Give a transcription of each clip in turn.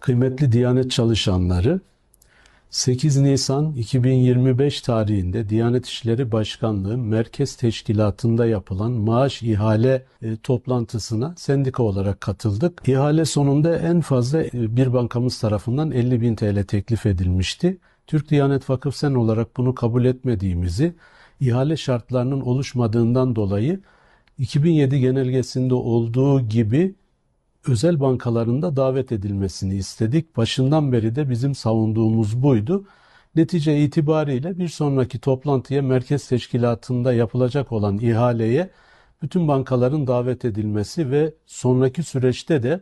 Kıymetli Diyanet çalışanları, 8 Nisan 2025 tarihinde Diyanet İşleri Başkanlığı Merkez Teşkilatı'nda yapılan maaş ihale e, toplantısına sendika olarak katıldık. İhale sonunda en fazla e, bir bankamız tarafından 50 bin TL teklif edilmişti. Türk Diyanet Vakıf Sen olarak bunu kabul etmediğimizi, ihale şartlarının oluşmadığından dolayı 2007 genelgesinde olduğu gibi özel bankalarında davet edilmesini istedik. Başından beri de bizim savunduğumuz buydu. Netice itibariyle bir sonraki toplantıya merkez teşkilatında yapılacak olan ihaleye bütün bankaların davet edilmesi ve sonraki süreçte de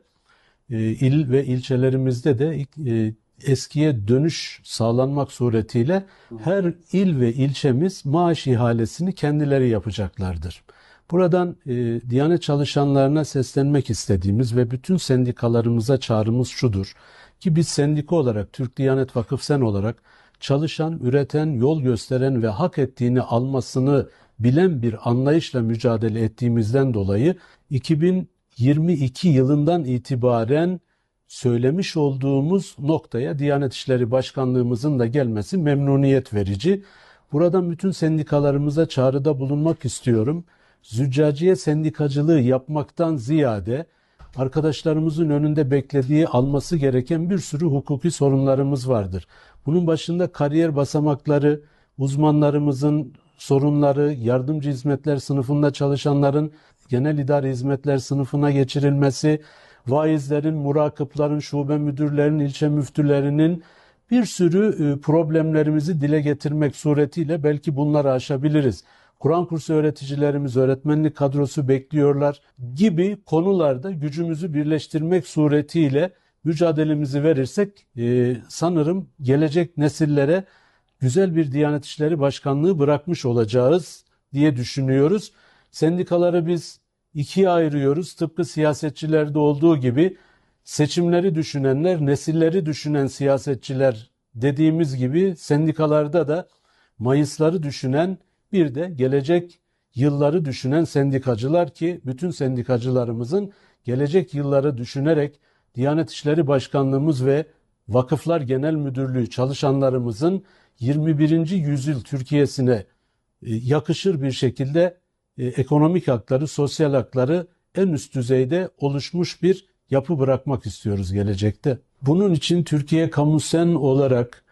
e, il ve ilçelerimizde de e, eskiye dönüş sağlanmak suretiyle her il ve ilçemiz maaş ihalesini kendileri yapacaklardır. Buradan e, Diyanet çalışanlarına seslenmek istediğimiz ve bütün sendikalarımıza çağrımız şudur ki biz sendika olarak Türk Diyanet Vakıf Sen olarak çalışan, üreten, yol gösteren ve hak ettiğini almasını bilen bir anlayışla mücadele ettiğimizden dolayı 2022 yılından itibaren söylemiş olduğumuz noktaya Diyanet İşleri Başkanlığımızın da gelmesi memnuniyet verici. Buradan bütün sendikalarımıza çağrıda bulunmak istiyorum züccaciye sendikacılığı yapmaktan ziyade arkadaşlarımızın önünde beklediği alması gereken bir sürü hukuki sorunlarımız vardır. Bunun başında kariyer basamakları, uzmanlarımızın sorunları, yardımcı hizmetler sınıfında çalışanların genel idare hizmetler sınıfına geçirilmesi, vaizlerin, murakıpların, şube müdürlerinin, ilçe müftülerinin bir sürü problemlerimizi dile getirmek suretiyle belki bunları aşabiliriz. Kur'an kursu öğreticilerimiz, öğretmenlik kadrosu bekliyorlar gibi konularda gücümüzü birleştirmek suretiyle mücadelemizi verirsek e, sanırım gelecek nesillere güzel bir Diyanet İşleri Başkanlığı bırakmış olacağız diye düşünüyoruz. Sendikaları biz ikiye ayırıyoruz. Tıpkı siyasetçilerde olduğu gibi seçimleri düşünenler, nesilleri düşünen siyasetçiler dediğimiz gibi sendikalarda da Mayısları düşünen bir de gelecek yılları düşünen sendikacılar ki bütün sendikacılarımızın gelecek yılları düşünerek Diyanet İşleri Başkanlığımız ve Vakıflar Genel Müdürlüğü çalışanlarımızın 21. yüzyıl Türkiye'sine e, yakışır bir şekilde e, ekonomik hakları, sosyal hakları en üst düzeyde oluşmuş bir yapı bırakmak istiyoruz gelecekte. Bunun için Türkiye Kamusen olarak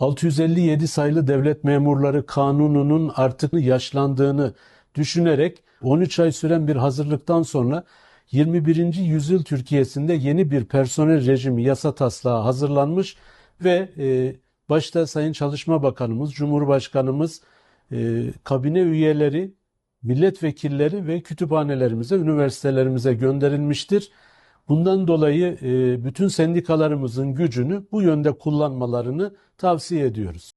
657 sayılı devlet memurları kanununun artık yaşlandığını düşünerek 13 ay süren bir hazırlıktan sonra 21. yüzyıl Türkiye'sinde yeni bir personel rejimi yasa taslağı hazırlanmış ve e, başta Sayın Çalışma Bakanımız, Cumhurbaşkanımız, e, kabine üyeleri, milletvekilleri ve kütüphanelerimize, üniversitelerimize gönderilmiştir. Bundan dolayı bütün sendikalarımızın gücünü bu yönde kullanmalarını tavsiye ediyoruz.